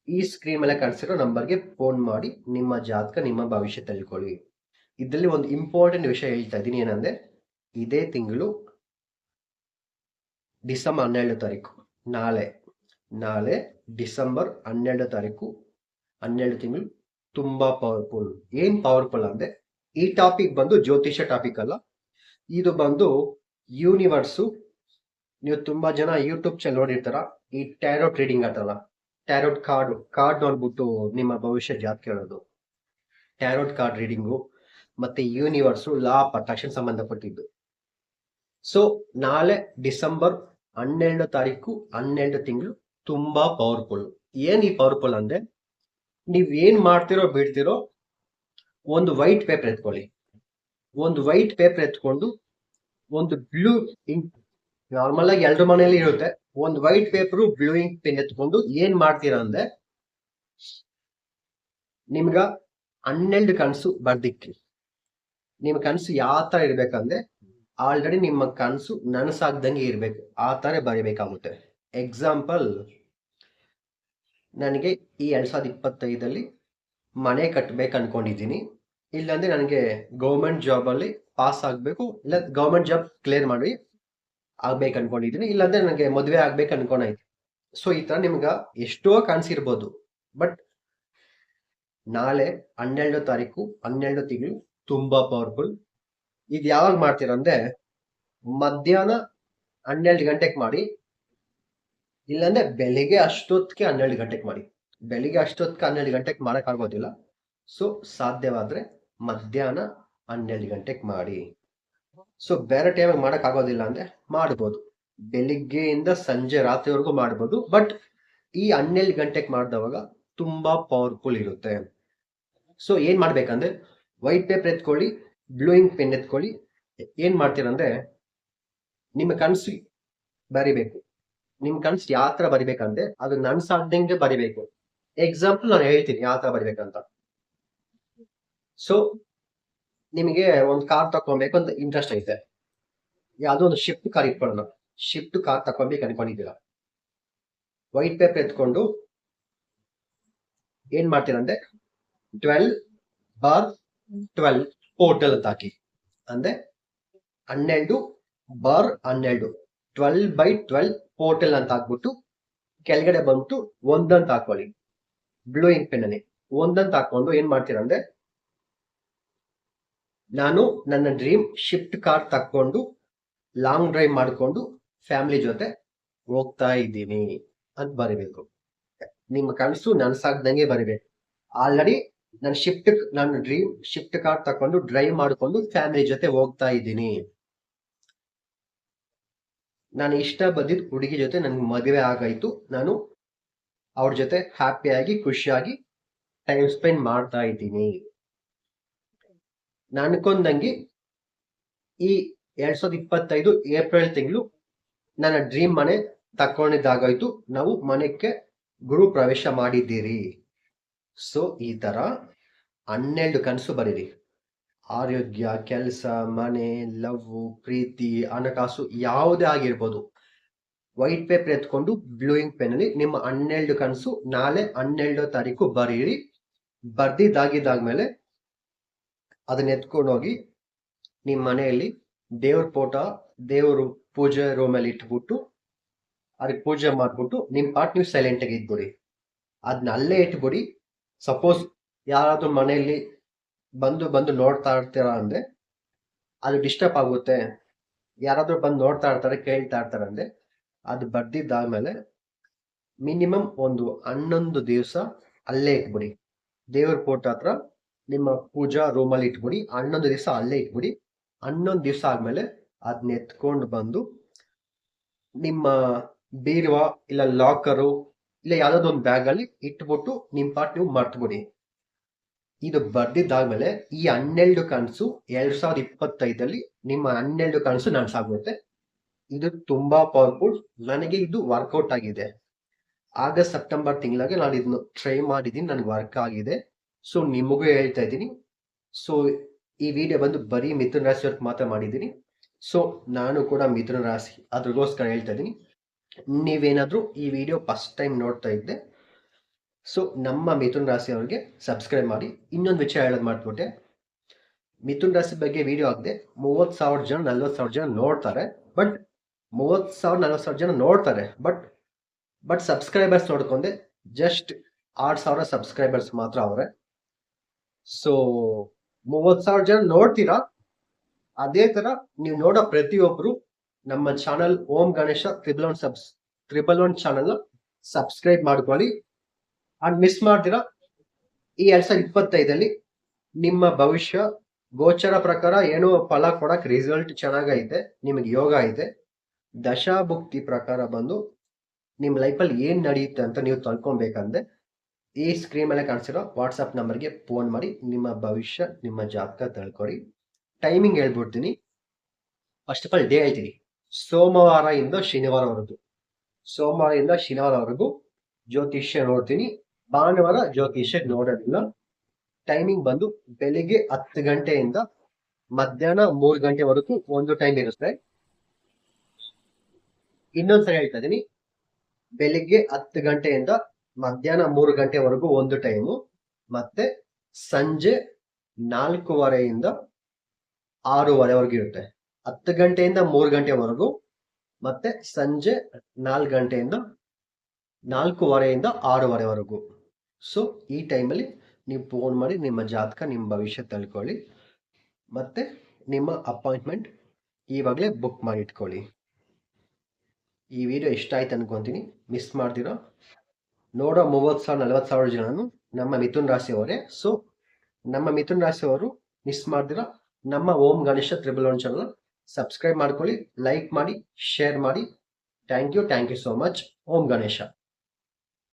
ಈ ಸ್ಕ್ರೀನ್ ಮೇಲೆ ಕಾಣಿಸಿರೋ ನಂಬರ್ಗೆ ಫೋನ್ ಮಾಡಿ, ನಿಮ್ಮ ಜಾತಕ, ನಿಮ್ಮ ಭವಿಷ್ಯ ತಿಳ್ಕೊಳ್ಳಿ. ಇದರಲ್ಲಿ ಒಂದು ಇಂಪಾರ್ಟೆಂಟ್ ವಿಷಯ ಹೇಳ್ತಾ ಇದ್ದೀನಿ ಏನಂದ್ರೆ ಇದೇ ತಿಂಗಳು ಡಿಸೆಂಬರ್ ಹನ್ನೆರಡು ತಾರೀಕು. ನಾಳೆ ನಾಳೆ ಡಿಸೆಂಬರ್ ಹನ್ನೆರಡು ತಾರೀಕು, ಹನ್ನೆರಡು ತಿಂಗಳು ತುಂಬಾ ಪವರ್ಫುಲ್ ಏನ್ ಪವರ್ಫುಲ್ ಅಂದ್ರೆ ಈ ಟಾಪಿಕ್ ಬಂದು ಜ್ಯೋತಿಷ ಟಾಪಿಕ್ ಅಲ್ಲ. ಇದು ಬಂದು ಯೂನಿವರ್ಸು ನೀವು ತುಂಬಾ ಜನ ಯೂಟ್ಯೂಬ್ ಚಾನಲ್ ನೋಡಿರ್ತಾರ, ಈ ಟ್ಯಾರೋಟ್ ರೀಡಿಂಗ್ ಆತಲ್ಲ ಟ್ಯಾರೋಟ್ ಕಾರ್ಡ್ ಕಾರ್ಡ್ ನೋಡ್ಬಿಟ್ಟು ನಿಮ್ಮ ಭವಿಷ್ಯ ಜಾತ್ ಕೇಳೋದು. ಟ್ಯಾರೋಟ್ ಕಾರ್ಡ್ ರೀಡಿಂಗು ಮತ್ತೆ ಯೂನಿವರ್ಸು ಲಾ ಆಫ್ ಅಟ್ರಾಕ್ಷನ್ ಸಂಬಂಧಪಟ್ಟಿದ್ದು. ಸೊ ನಾಳೆ ಡಿಸೆಂಬರ್ ಹನ್ನೆರಡು ತಾರೀಕು, ಹನ್ನೆರಡು ತಿಂಗಳು ತುಂಬಾ ಪವರ್ಫುಲ್ ಏನ್ ಈ ಪವರ್ಫುಲ್ ಅಂದ್ರೆ, ನೀವ್ ಏನ್ ಮಾಡ್ತಿರೋ ಬಿಡ್ತಿರೋ ಒಂದು ವೈಟ್ ಪೇಪರ್ ಎತ್ಕೊಳ್ಳಿ. ಒಂದು ವೈಟ್ ಪೇಪರ್ ಎತ್ಕೊಂಡು, ಒಂದು ಬ್ಲೂ ಇಂಕ್ ನಾರ್ಮಲ್ ಆಗಿ ಎಲ್ರ ಮನೆಯಲ್ಲಿ ಇರುತ್ತೆ. ಒಂದು white paper blue ink pen ಎತ್ಕೊಂಡು ಏನ್ ಮಾಡ್ತೀರಾ ಅಂದ್ರೆ, ನಿಮ್ಗ ಹನ್ನೆರಡು ಕನಸು ಬರ್ದಿಕ್ರಿ. ನಿಮ್ ಕನಸು ಯಾವ ತರ ಇರ್ಬೇಕಂದ್ರೆ ಆಲ್ರೆಡಿ ನಿಮ್ಮ ಕನಸು ನನಸಾಗ್ದಂಗೆ ಇರಬೇಕು. ಆ ಥರ ಬರಿಬೇಕಾಗುತ್ತೆ. ಎಕ್ಸಾಂಪಲ್ ನನಗೆ ಈ ಎರಡ್ ಸಾವಿರದ ಇಪ್ಪತ್ತೈದಲ್ಲಿ ಮನೆ ಕಟ್ಟಬೇಕು ಅನ್ಕೊಂಡಿದ್ದೀನಿ. ಇಲ್ಲಾಂದ್ರೆ ನನಗೆ ಗೌರ್ಮೆಂಟ್ ಜಾಬ್ ಅಲ್ಲಿ ಪಾಸ್ ಆಗ್ಬೇಕು, ಇಲ್ಲ ಗೌರ್ಮೆಂಟ್ ಜಾಬ್ ಕ್ಲಿಯರ್ ಮಾಡಿ ಆಗ್ಬೇಕು ಅನ್ಕೊಂಡಿದ್ದೀನಿ. ಇಲ್ಲಾಂದ್ರೆ ನನಗೆ ಮದುವೆ ಆಗ್ಬೇಕು ಅನ್ಕೊಂಡೈತಿ ಸೊ ಈ ತರ ನಿಮ್ಗೆ ಎಷ್ಟೋ ಕನ್ಸಿರ್ಬೋದು ಬಟ್ ನಾಳೆ ಹನ್ನೆರಡು ತಾರೀಕು ಹನ್ನೆರಡು ತಿಂಗಳು ತುಂಬಾ ಪವರ್ಫುಲ್ ಇದು ಯಾವಾಗ ಮಾಡ್ತೀರಂದ್ರೆ ಮಧ್ಯಾಹ್ನ ಹನ್ನೆರಡು ಗಂಟೆಗೆ ಮಾಡಿ, ಇಲ್ಲಾಂದ್ರೆ ಬೆಳಿಗ್ಗೆ ಅಷ್ಟೊತ್ತಿಗೆ ಹನ್ನೆರಡು ಗಂಟೆಗೆ ಮಾಡಿ. ಬೆಳಿಗ್ಗೆ ಅಷ್ಟೊತ್ತಿಗೆ ಹನ್ನೆರಡು ಗಂಟೆಗೆ ಮಾಡಕ್ ಆಗೋದಿಲ್ಲ. ಸೊ ಸಾಧ್ಯವಾದ್ರೆ ಮಧ್ಯಾಹ್ನ ಹನ್ನೆರಡು ಗಂಟೆಗೆ ಮಾಡಿ. ಸೊ ಬೇರೆ ಟೈಮಿಗೆ ಮಾಡಕ್ ಆಗೋದಿಲ್ಲ ಅಂದ್ರೆ ಮಾಡ್ಬೋದು. ಬೆಳಿಗ್ಗೆಯಿಂದ ಸಂಜೆ ರಾತ್ರಿವರೆಗೂ ಮಾಡ್ಬೋದು. ಬಟ್ ಈ ಹನ್ನೆರಡು ಗಂಟೆಗೆ ಮಾಡಿದವಾಗ ತುಂಬಾ ಪವರ್ಫುಲ್ ಇರುತ್ತೆ. ಸೊ ಏನ್ ಮಾಡ್ಬೇಕಂದ್ರೆ ವೈಟ್ ಪೇಪರ್ ಎತ್ಕೊಳ್ಳಿ ಬ್ಲೂಯಿಂಗ್ ಪೆನ್ ಎತ್ಕೊಳ್ಳಿ. ಏನ್ ಮಾಡ್ತೀರಂದ್ರೆ ನಿಮ್ಮ ಕನಸು ಬರಿಬೇಕು. ನಿಮ್ಮ ಕನಸು ಯಾವ ಥರ ಬರಿಬೇಕಂದ್ರೆ ಅದು ನನ್ಸಾಗ್ದಂಗೆ ಬರಿಬೇಕು. ಎಕ್ಸಾಂಪಲ್ ನಾನು ಹೇಳ್ತೀನಿ ಯಾವ ತರ ಬರಿಬೇಕಂತ. ಸೊ ನಿಮಗೆ ಒಂದು ಕಾರ್ ತಕೊಬೇಕು ಅಂತ ಇಂಟ್ರೆಸ್ಟ್ ಐತೆ. ಯಾವುದೋ ಒಂದು ಶಿಫ್ಟ್ ಕಾರ್ ಇಟ್ಕೊಳ್ಳೋಣ. ಶಿಫ್ಟ್ ಕಾರ್ ತಕೊಬೇಕು ಅನ್ಕೊಂಡಿದ್ದೀರಾ. ವೈಟ್ ಪೇಪರ್ ಎತ್ಕೊಂಡು ಏನ್ ಮಾಡ್ತೀರಂದ್ರೆ ಟ್ವೆಲ್ ಬಾರ್ ಟ್ವೆಲ್ ಪೋರ್ಟಲ್ ಅಂತ ಹಾಕಿ ಅಂದ್ರೆ ಹನ್ನೆರಡು ಬಾರ್ ಹನ್ನೆರಡು. ಟ್ವೆಲ್ ಬೈ ಟ್ವೆಲ್ ಪೋರ್ಟಲ್ ಅಂತ ಹಾಕ್ಬಿಟ್ಟು ಕೆಳಗಡೆ ಬಂದ್ಬಿಟ್ಟು ಒಂದಂತ ಹಾಕೊಳ್ಳಿ. ಬ್ಲೂ ಇಂಕ್ ಪೆನ್ ಅಲ್ಲಿ. ಒಂದಂತ ಹಾಕೊಂಡು ಏನ್ ಮಾಡ್ತೀರಂದ್ರೆ ನಾನು ನನ್ನ ಡ್ರೀಮ್ ಶಿಫ್ಟ್ ಕಾರ್ ತಕ್ಕೊಂಡು ಲಾಂಗ್ ಡ್ರೈವ್ ಮಾಡಿಕೊಂಡು ಫ್ಯಾಮಿಲಿ ಜೊತೆ ಹೋಗ್ತಾ ಇದ್ದೀನಿ ಅಂತ ಬರಿಬೇಕು. ನಿಮ್ಮ ಕನಸು ನನಸಾಗ್ದಂಗೆ ಬರಿಬೇಕು. ಆಲ್ರೆಡಿ ನಾನು ಶಿಫ್ಟ್ ನಾನು ಡ್ರೀಮ್ ಶಿಫ್ಟ್ ಕಾರ್ ತಕೊಂಡು ಡ್ರೈವ್ ಮಾಡಿಕೊಂಡು ಫ್ಯಾಮಿಲಿ ಜೊತೆ ಹೋಗ್ತಾ ಇದ್ದೀನಿ. ನಾನು ಇಷ್ಟ ಬಂದಿದ್ದ ಹುಡುಗಿ ಜೊತೆ ನನ್ಗೆ ಮದುವೆ ಆಗಾಯ್ತು. ನಾನು ಅವ್ರ ಜೊತೆ ಹ್ಯಾಪಿಯಾಗಿ ಖುಷಿಯಾಗಿ ಟೈಮ್ ಸ್ಪೆಂಡ್ ಮಾಡ್ತಾ ಇದ್ದೀನಿ. ನಾನು ಅನ್ಕೊಂಡಂಗೆ ಈ ಎರಡ್ ಸಾವಿರದ ಇಪ್ಪತ್ತೈದು ಏಪ್ರಿಲ್ ತಿಂಗಳು ನನ್ನ ಡ್ರೀಮ್ ಮನೆ ತಕೊಂಡಿದ್ದಾಗಾಯ್ತು ನಾವು ಮನೆಗೆ ಗುರು ಪ್ರವೇಶ ಮಾಡಿದ್ದೀರಿ. ಸೊ, ಈ ಥರ ಹನ್ನೆರಡು ಕನಸು ಬರೀರಿ. ಆರೋಗ್ಯ, ಕೆಲಸ, ಮನೆ ಲವ್ ಪ್ರೀತಿ, ಹಣಕಾಸು ಯಾವುದೇ ಆಗಿರ್ಬೋದು. ವೈಟ್ ಪೇಪರ್ ಎತ್ಕೊಂಡು ಬ್ಲೂಯಿಂಗ್ ಪೆನ್ನಲ್ಲಿ ನಿಮ್ಮ ಹನ್ನೆರಡು ಕನಸು ನಾಳೆ ಹನ್ನೆರಡು ತಾರೀಕು ಬರೀರಿ. ಬರ್ದಿದ್ದಾಗಿದ್ದಾದ್ಮೇಲೆ ಅದನ್ನ ಎತ್ಕೊಂಡೋಗಿ ನಿಮ್ಮ ಮನೆಯಲ್ಲಿ ದೇವ್ರ ಫೋಟೋ, ದೇವರು ಪೂಜೆ ರೂಮಲ್ಲಿ ಇಟ್ಬಿಟ್ಟು, ಅದಕ್ಕೆ ಪೂಜೆ ಮಾಡ್ಬಿಟ್ಟು ನಿಮ್ಮ ಪಾರ್ಟ್ ನೀವು ಸೈಲೆಂಟ್ ಆಗಿ ಇದ್ಬಿಡಿ. ಅದನ್ನ ಅಲ್ಲೇ ಇಟ್ಬಿಡಿ. ಸಪೋಸ್ ಯಾರಾದರೂ ಮನೆಯಲ್ಲಿ ಬಂದು ಬಂದು ನೋಡ್ತಾ ಇರ್ತೀರಾ ಅಂದ್ರೆ ಅದು ಡಿಸ್ಟರ್ಬ್ ಆಗುತ್ತೆ. ಯಾರಾದರೂ ಬಂದು ನೋಡ್ತಾ ಇರ್ತಾರೆ, ಕೇಳ್ತಾ ಇರ್ತಾರೆ ಅಂದ್ರೆ ಅದು ಬರ್ದಿದ್ದಾದ್ಮೇಲೆ ಮಿನಿಮಮ್ ಒಂದು ಹನ್ನೊಂದು ದಿವಸ ಅಲ್ಲೇ ಇಟ್ಬಿಡಿ. ದೇವ್ರ ಫೋಟೋ ಹತ್ರ ನಿಮ್ಮ ಪೂಜಾ ರೂಮಲ್ಲಿ ಇಟ್ಬಿಡಿ. ಹನ್ನೊಂದು ದಿವಸ ಅಲ್ಲೇ ಇಟ್ಬಿಡಿ. ಹನ್ನೊಂದು ದಿವಸ ಆದಮೇಲೆ ಅದನ್ನ ಎತ್ಕೊಂಡು ಬಂದು ನಿಮ್ಮ ಬೀರುವ ಇಲ್ಲ ಲಾಕರು ಇಲ್ಲ ಯಾವ್ದಾದ್ರು ಒಂದು ಬ್ಯಾಗ್ ಅಲ್ಲಿ ಇಟ್ಬಿಟ್ಟು ನಿಮ್ ಪಾಟ್ ನೀವು ಮರ್ತ್ಬಿಡಿ. ಇದು ಬರ್ದಿದ್ದಾದ್ಮೇಲೆ ಈ ಹನ್ನೆರಡು ಕನಸು ಎರಡ್ ಸಾವಿರದ ಇಪ್ಪತ್ತೈದಲ್ಲಿ ನಿಮ್ಮ ಹನ್ನೆರಡು ಕನಸು ನನ್ಸಾಗುತ್ತೆ ಇದು ತುಂಬಾ ಪವರ್ಫುಲ್ ನನಗೆ ಇದು ವರ್ಕೌಟ್ ಆಗಿದೆ. ಆಗಸ್ಟ್, ಸೆಪ್ಟೆಂಬರ್ ತಿಂಗಳಿಗೆ ನಾನು ಇದನ್ನು ಟ್ರೈ ಮಾಡಿದ್ದೀನಿ. ನನಗೆ ವರ್ಕ್ ಆಗಿದೆ. ಸೊ ನಿಮಗೂ ಹೇಳ್ತಾ ಇದ್ದೀನಿ. ಸೊ ಈ ವಿಡಿಯೋ ಬಂದು ಬರೀ ಮಿಥುನ ರಾಶಿ ಮಾತ್ರ ಮಾಡಿದ್ದೀನಿ. ಸೊ ನಾನು ಕೂಡ ಮಿಥುನ ರಾಶಿ ಅದ್ರಗೋಸ್ಕರ ಹೇಳ್ತಾ ಇದ್ದೀನಿ. ನೀವೇನಾದ್ರೂ ಈ ವಿಡಿಯೋ ಫಸ್ಟ್ ಟೈಮ್ ನೋಡ್ತಾ ಇದ್ದೆ ಸೊ ನಮ್ಮ ಮಿಥುನ್ ರಾಶಿ ಅವ್ರಿಗೆ ಸಬ್ಸ್ಕ್ರೈಬ್ ಮಾಡಿ. ಇನ್ನೊಂದು ವಿಷಯ ಹೇಳೋದು ಮಾಡ್ಬಿಟ್ಟೆ ಮಿಥುನ್ ರಾಶಿ ಬಗ್ಗೆ ವಿಡಿಯೋ ಆಗದೆ ಮೂವತ್ತು ಸಾವಿರ ಜನ, ನಲ್ವತ್ತು ಸಾವಿರ ಜನ ನೋಡ್ತಾರೆ. ಬಟ್ ಮೂವತ್ತು ಸಾವಿರ, ನಲ್ವತ್ತು ಸಾವಿರ ಜನ ನೋಡ್ತಾರೆ. ಬಟ್ ಬಟ್ ಸಬ್ಸ್ಕ್ರೈಬರ್ಸ್ ನೋಡ್ಕೊಂಡೆ. ಜಸ್ಟ್ ಆರು ಸಾವಿರ ಸಬ್ಸ್ಕ್ರೈಬರ್ಸ್ ಮಾತ್ರ ಅವರೇ. ಸೊ ಮೂವತ್ತು ಸಾವಿರ ಜನ ನೋಡ್ತೀರಾ? ಅದೇ ಥರ ನೀವು ನೋಡೋ ಪ್ರತಿಯೊಬ್ರು ನಮ್ಮ channel Om Ganesha triple one subs, triple one channel subscribe ಮಾಡ್ಕೊಳ್ಳಿ. ಅಂಡ್ ಮಿಸ್ ಮಾಡ್ತೀರಾ? ಈ ಎರಡ್ ಸಾವಿರದ ಇಪ್ಪತ್ತೈದಲ್ಲಿ ನಿಮ್ಮ ಭವಿಷ್ಯ, ಗೋಚರ ಪ್ರಕಾರ ಏನೋ ಫಲ ಕೊಡಕ್ ರಿಸಲ್ಟ್ ಚೆನ್ನಾಗೈತೆ, ನಿಮಗೆ ಯೋಗ ಐತೆ, ದಶಾಭುಕ್ತಿ ಪ್ರಕಾರ ಬಂದು ನಿಮ್ಮ ಲೈಫಲ್ಲಿ ಏನ್ ನಡೆಯುತ್ತೆ ಅಂತ ನೀವು ತಿಳ್ಕೊಬೇಕಂದ್ರೆ, ಈ ಸ್ಕ್ರೀನ್ ಮೇಲೆ ಕಾಣಿಸಿರೋ ವಾಟ್ಸಪ್ ನಂಬರ್ಗೆ ಫೋನ್ ಮಾಡಿ, ನಿಮ್ಮ ಭವಿಷ್ಯ, ನಿಮ್ಮ ಜಾತಕ ತಿಳ್ಕೊರಿ ಟೈಮಿಂಗ್ ಹೇಳ್ಬಿಡ್ತೀನಿ. ಫಸ್ಟ್ ಆಫ್ ಆಲ್ ಡೇ ಹೇಳ್ತೀನಿ. ಸೋಮವಾರ ಇಂದ ಶನಿವಾರವರೆಗೂ. ಸೋಮವಾರದಿಂದ ಶನಿವಾರವರೆಗೂ ಜ್ಯೋತಿಷ್ಯ ನೋಡ್ತೀನಿ. ಭಾನುವಾರ ಜ್ಯೋತಿಷ್ಯ ನೋಡೋದಿಲ್ಲ. ಟೈಮಿಂಗ್ ಬಂದು ಬೆಳಿಗ್ಗೆ ಹತ್ತು ಗಂಟೆಯಿಂದ ಮಧ್ಯಾಹ್ನ ಮೂರು ಗಂಟೆವರೆಗೂ ಒಂದು ಟೈಮ್ ಇರುತ್ತೆ. ಇನ್ನೊಂದ್ಸರಿ ಹೇಳ್ತಾ ಇದ್ದೀನಿ ಬೆಳಿಗ್ಗೆ ಹತ್ತು ಗಂಟೆಯಿಂದ ಮಧ್ಯಾಹ್ನ ಮೂರು ಗಂಟೆವರೆಗೂ ಒಂದು ಟೈಮು ಮತ್ತೆ ಸಂಜೆ ನಾಲ್ಕೂವರೆಯಿಂದ ಆರೂವರೆವರೆಗೂ ಇರುತ್ತೆ. ಹತ್ತು ಗಂಟೆಯಿಂದ ಮೂರು ಗಂಟೆವರೆಗೂ ಮತ್ತೆ ಸಂಜೆ ನಾಲ್ಕು ಗಂಟೆಯಿಂದ ನಾಲ್ಕೂವರೆಯಿಂದ ಆರೂವರೆವರೆಗೂ. ಸೊ ಈ ಟೈಮಲ್ಲಿ ನೀವು ಫೋನ್ ಮಾಡಿ ನಿಮ್ಮ ಜಾತಕ, ನಿಮ್ಮ ಭವಿಷ್ಯ ತಿಳ್ಕೊಳ್ಳಿ. ಮತ್ತೆ ನಿಮ್ಮ ಅಪಾಯಿಂಟ್ಮೆಂಟ್ ಈವಾಗಲೇ ಬುಕ್ ಮಾಡಿ ಇಟ್ಕೊಳ್ಳಿ. ಈ ವಿಡಿಯೋ ಇಷ್ಟ ಆಯ್ತು ಅನ್ಕೊಂತೀನಿ. ಮಿಸ್ ಮಾಡ್ದಿರೋ ನೋಡೋ ಮೂವತ್ತು ಸಾವಿರ, ನಲ್ವತ್ತು ಸಾವಿರ ಜನನು ನಮ್ಮ ಮಿಥುನ್ ರಾಶಿಯವರೇ. ಸೊ ನಮ್ಮ ಮಿಥುನ್ ರಾಶಿಯವರು ಮಿಸ್ ಮಾಡ್ದಿರೋ ನಮ್ಮ Om Ganesha triple one channel subscribe ಮಾಡ್ಕೊಳ್ಳಿ ಲೈಕ್ ಮಾಡಿ ಶೇರ್ ಮಾಡಿ thank you thank you so much Om Ganesha